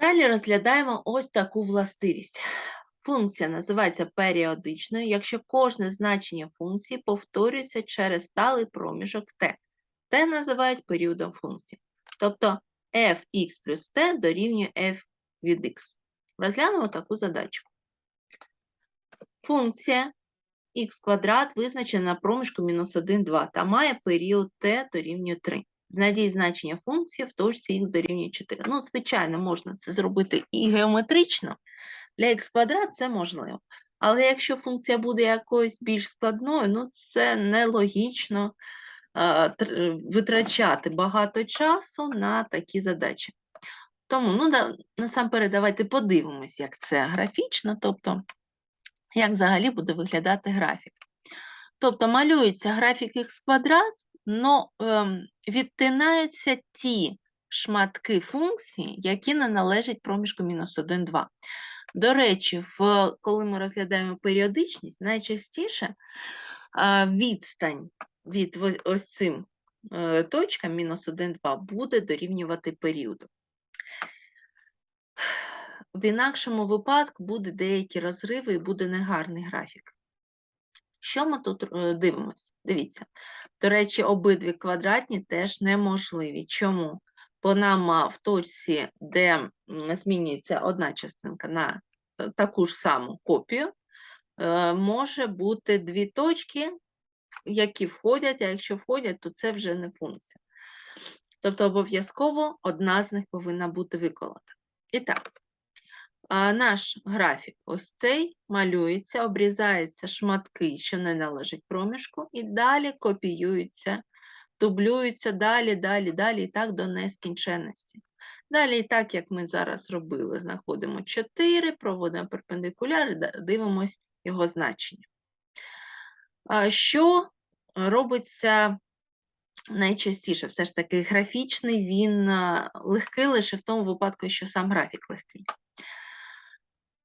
Далі розглядаємо ось таку властивість. Функція називається періодичною, якщо кожне значення функції повторюється через сталий проміжок t. t називають періодом функції. Тобто fx плюс t дорівнює f від x. Розглянемо таку задачку. Функція х квадрат визначена на проміжку мінус 1, 2 та має період t дорівнює 3. Знайдіть значення функції в точці х дорівнює 4. Ну, звичайно, можна це зробити і геометрично. Для х квадрат це можливо. Але якщо функція буде якоюсь більш складною, ну це нелогічно е, витрачати багато часу на такі задачі. Тому, ну, да, насамперед, давайте подивимось, як це графічно, тобто, як взагалі буде виглядати графік. Тобто малюється графік х квадрат, але ем, відтинаються ті шматки функції, які не належать проміжку мінус 1, 2. До речі, в, коли ми розглядаємо періодичність, найчастіше а, відстань від ось цим е, точкам мінус 1, 2 буде дорівнювати періоду. В інакшому випадку буде деякі розриви і буде негарний графік. Що ми тут е, дивимося? Дивіться. До речі, обидві квадратні теж неможливі. Чому? Бо нам в точці, де змінюється одна частинка на е, таку ж саму копію, е, може бути дві точки, які входять, а якщо входять, то це вже не функція. Тобто обов'язково одна з них повинна бути виколота. І так, наш графік ось цей малюється, обрізаються шматки, що не належать проміжку, і далі копіюються, дублюються далі, далі, далі, і так до нескінченності. Далі, і так, як ми зараз робили, знаходимо 4, проводимо перпендикуляр і дивимось його значення. Що робиться найчастіше? Все ж таки, графічний він легкий лише в тому випадку, що сам графік легкий.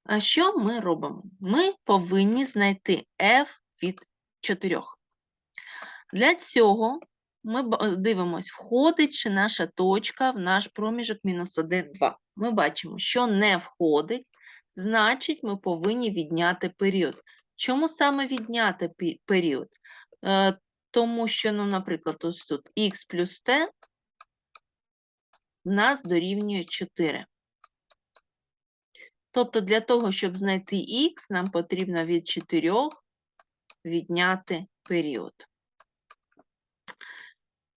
А що ми робимо? Ми повинні знайти f від 4. Для цього ми дивимось, входить чи наша точка в наш проміжок мінус 1, 2. Ми бачимо, що не входить, значить ми повинні відняти період. Чому саме відняти період? Е, Тому що, ну, наприклад, ось тут х плюс t нас дорівнює 4. Тобто для того, щоб знайти х, нам потрібно від 4 відняти період.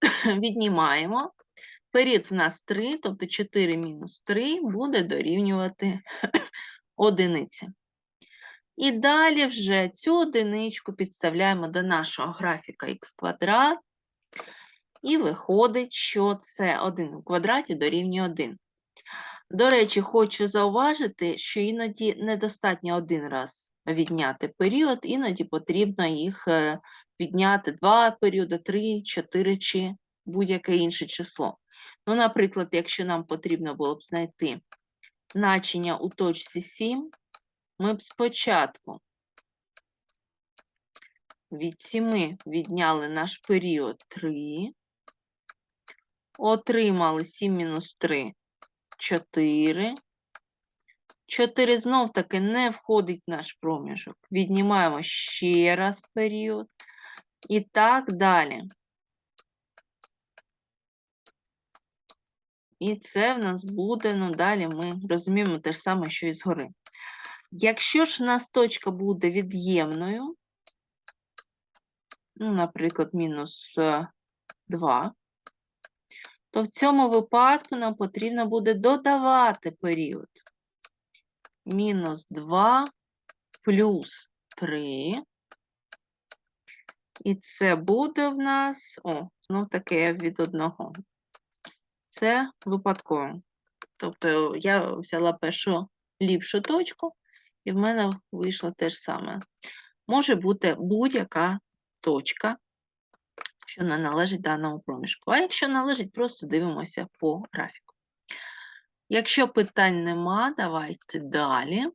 Віднімаємо. Період в нас 3, тобто 4 мінус 3 буде дорівнювати одиниці. І далі вже цю одиничку підставляємо до нашого графіка х квадрат. І виходить, що це 1 у квадраті дорівнює 1. До речі, хочу зауважити, що іноді недостатньо один раз відняти період, іноді потрібно їх е, відняти два періоди, три, чотири чи будь-яке інше число. Ну, наприклад, якщо нам потрібно було б знайти значення у точці 7, ми б спочатку від 7 відняли наш період 3, отримали 7 мінус 3 4. 4 знов таки не входить в наш проміжок. Віднімаємо ще раз період. І так далі. І це в нас буде, ну далі ми розуміємо те ж саме, що і згори. Якщо ж в нас точка буде від'ємною, ну, наприклад, мінус 2, то в цьому випадку нам потрібно буде додавати період. Мінус 2 плюс 3. І це буде в нас, о, знов таки від одного. Це випадково. Тобто я взяла першу ліпшу точку, і в мене вийшло те ж саме. Може бути будь-яка точка, що не належить даному проміжку. А якщо належить, просто дивимося по графіку. Якщо питань нема, давайте далі.